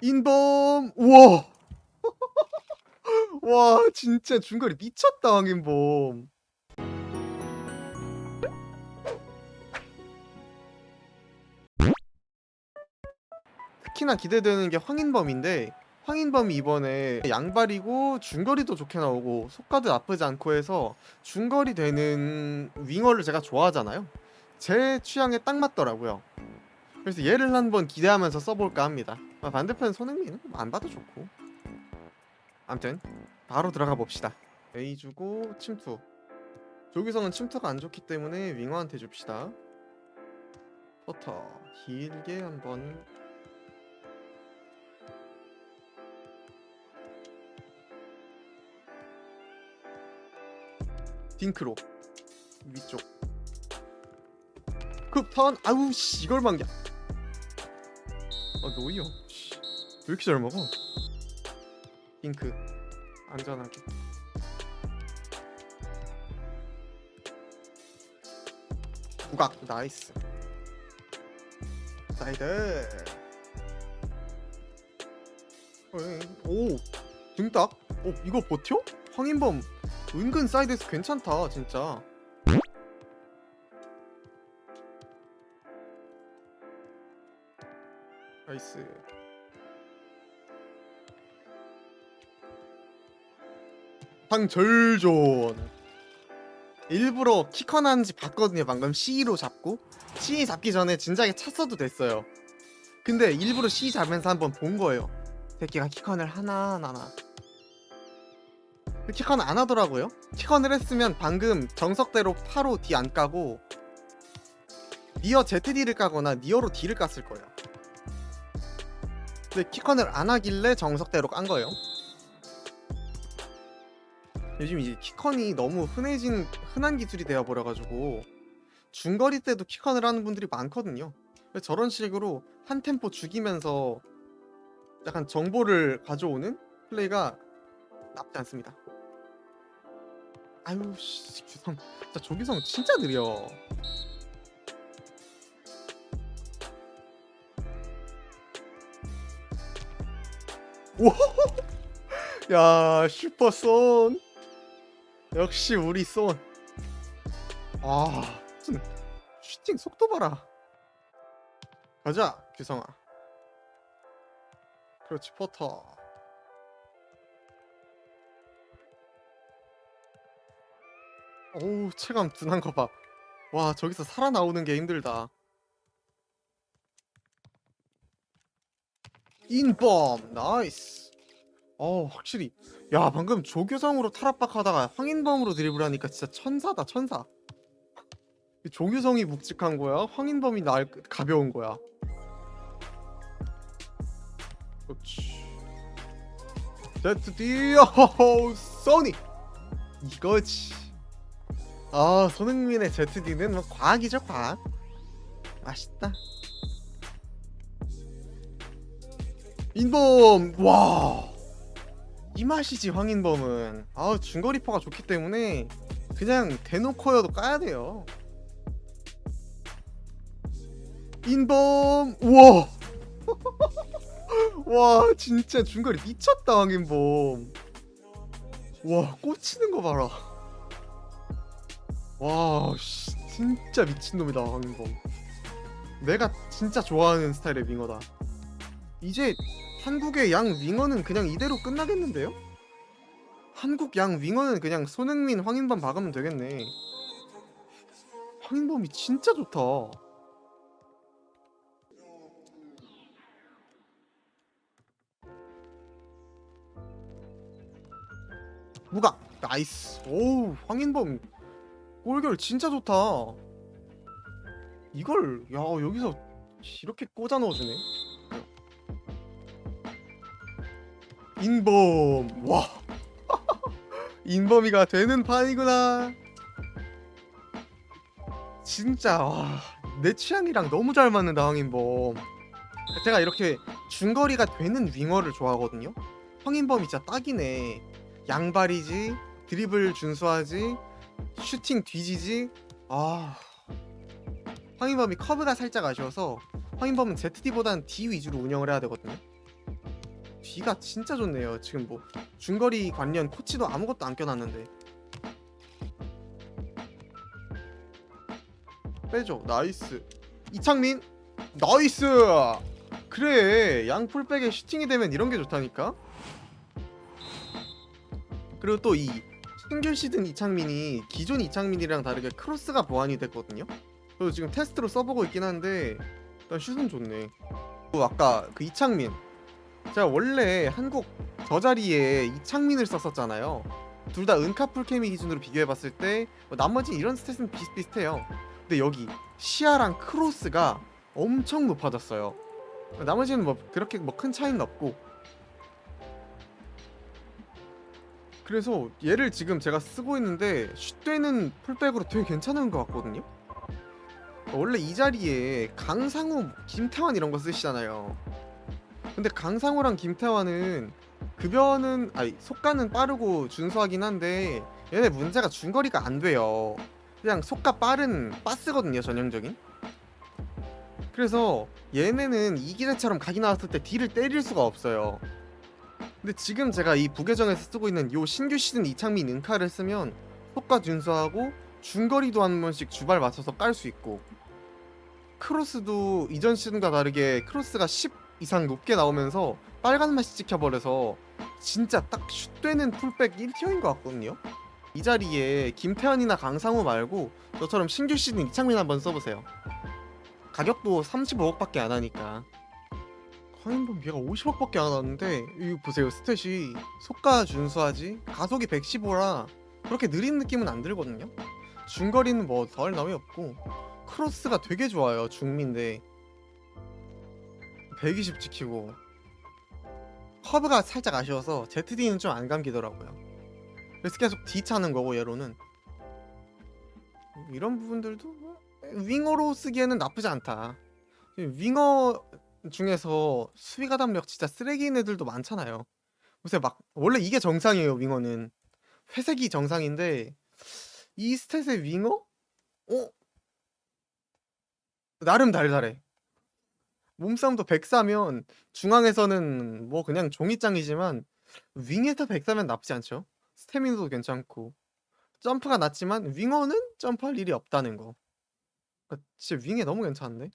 인범 우와. 와 진짜 중거리 미쳤다 황인범. 특히나 기대되는 게 황인범인데 황인범이 이번에 양발이고 중거리도 좋게 나오고 속가도 나쁘지 않고 해서 중거리 되는 윙어를 제가 좋아하잖아요. 제 취향에 딱 맞더라고요 그래서 얘를 한번 기대하면서 써볼까 합니다. 아, 반대편 손흥민은 안 봐도 좋고. 암튼 바로 들어가 봅시다. A 주고 침투. 조규성은 침투가 안 좋기 때문에 윙어한테 줍시다. 포터. 길게 한번. 딩크로. 위쪽. 급턴. 아우 씨 이걸 만겨 아 노이어 씨, 왜 이렇게 잘 먹어? 딩크. 안전하게. 부각 나이스. 사이드. 오 등딱. 어 이거 버텨? 황인범 은근 사이드에서 괜찮다 진짜 나이스. 방절존. 일부러 키컨한지 봤거든요 방금. C로 잡고. C 잡기 전에 진작에 찼어도 됐어요. 근데 일부러 C 잡으면서 한번 본 거예요. 새끼가 키컨을 하나 하나 하나. 키컨 안 하더라고요. 키컨을 했으면 방금 정석대로 파로 D 안 까고 니어 ZD를 까거나 니어로 D를 깠을 거예요. 근데 키컨을 안 하길래 정석대로 깐 거예요. 요즘 이제 키컨이 너무 흔해진 흔한 기술이 되어 버려 가지고 중거리 때도 키컨을 하는 분들이 많거든요. 저런 식으로 한 템포 죽이면서 약간 정보를 가져오는 플레이가 나쁘지 않습니다. 아유 씨 규성 진짜 조규성 진짜 느려 야 슈퍼손. 역시 우리 손아 슈팅 속도 봐라. 가자 규성아. 그렇지 포터. 어우 체감 둔한 거 봐. 와 저기서 살아나오는 게 힘들다. 인범 나이스. 어 확실히 야 방금 조규성으로 탈압박하다가 황인범으로 드리블하니까 진짜 천사다 천사. 조규성이 묵직한 거야. 황인범이 날 가벼운 거야. 그렇지. 호호 소니 이거지. 아 손흥민의 ZD는 뭐 과학이죠 과학 맛있다 인범 와 이 맛이지 황인범은. 아 중거리퍼가 좋기 때문에 그냥 대놓고여도 까야 돼요. 인범 우와. 와 진짜 중거리. 미쳤다 황인범. 와 꽂히는 거 봐라. 와, 씨, 진짜 미친놈이다, 황인범. 내가 진짜 좋아하는 스타일의 윙어다. 이제 한국의 양 윙어는 그냥 이대로 끝나겠는데요? 한국 양 윙어는 그냥 손흥민, 황인범 박으면 되겠네. 황인범이 진짜 좋다. 무각 나이스. 오우 황인범 골결 진짜 좋다. 이걸 야 여기서 이렇게 꽂아 넣어주네. 인범 와 인범이가 되는 판이구나. 진짜 와, 내 취향이랑 너무 잘 맞는다 황인범. 제가 이렇게 중거리가 되는 윙어를 좋아하거든요. 황인범이 진짜 딱이네. 양발이지 드리블 준수하지 슈팅 뒤지지 아 황인범이 커브가 살짝 아쉬워서 황인범은 ZD보단 D 위주로 운영을 해야 되거든요 뒤가 진짜 좋네요. 지금 뭐 중거리 관련 코치도 아무것도 안 껴놨는데. 빼줘. 나이스. 이창민. 나이스. 그래. 양 풀백에 슈팅이 되면 이런 게 좋다니까. 그리고 또 이 신규 시즌 이창민이 기존 이창민이랑 다르게 크로스가 보완이 됐거든요. 그래서 지금 테스트로 써보고 있긴 한데 일단 슛은 좋네. 또 아까 그 이창민 제가 원래 한국 저 자리에 이창민을 썼었잖아요. 둘 다 은카 풀 케미 기준으로 비교해봤을 때 뭐 나머지 이런 스탯은 비슷비슷해요. 근데 여기 시야랑 크로스가 엄청 높아졌어요. 나머지는 뭐 그렇게 뭐 큰 차이는 없고. 그래서 얘를 지금 제가 쓰고 있는데 슛되는 풀백으로 되게 괜찮은 것 같거든요. 원래 이 자리에 강상우, 김태환 이런 거 쓰시잖아요. 근데 강상우랑 김태환은 급여는 아니 속가는 빠르고 준수하긴 한데 얘네 문제가 중거리가 안 돼요. 그냥 속가 빠른 빠스거든요 전형적인. 그래서 얘네는 이기대처럼 각이 나왔을 때 딜을 때릴 수가 없어요. 근데 지금 제가 이 부계정에서 쓰고 있는 요 신규 시즌 이창민 은카를 쓰면 속가 준수하고 중거리도 한 번씩 주발 맞춰서 깔 수 있고 크로스도 이전 시즌과 다르게 크로스가 10 이상 높게 나오면서 빨간 맛이 찍혀버려서 진짜 딱 슛되는 풀백 1티어인 것 같거든요. 이 자리에 김태환이나 강상우 말고 저처럼 신규 시즌 이창민 한번 써보세요. 가격도 35억밖에 안 하니까. 황인범 얘가 50억밖에 안 하는데 이거 보세요 스탯이 속가 준수하지 가속이 115라 그렇게 느린 느낌은 안 들거든요. 중거리는 뭐 더할 나위 없고 크로스가 되게 좋아요 중미인데 120 지키고 커브가 살짝 아쉬워서 ZD는 좀 안 감기더라고요 그래서 계속 D 차는 거고 얘로는 이런 부분들도 뭐 윙어로 쓰기에는 나쁘지 않다 윙어 중에서 수비 가담력 진짜 쓰레기인 애들도 많잖아요 요새 막 원래 이게 정상이에요 윙어는 회색이 정상인데 이 스탯의 윙어? 어? 나름 달달해. 몸싸움도 104면 중앙에서는 뭐 그냥 종이장이지만 윙에서 104면 나쁘지 않죠. 스태미너도 괜찮고 점프가 낮지만 윙어는 점프할 일이 없다는 거. 그러니까 진짜 윙에 너무 괜찮은데?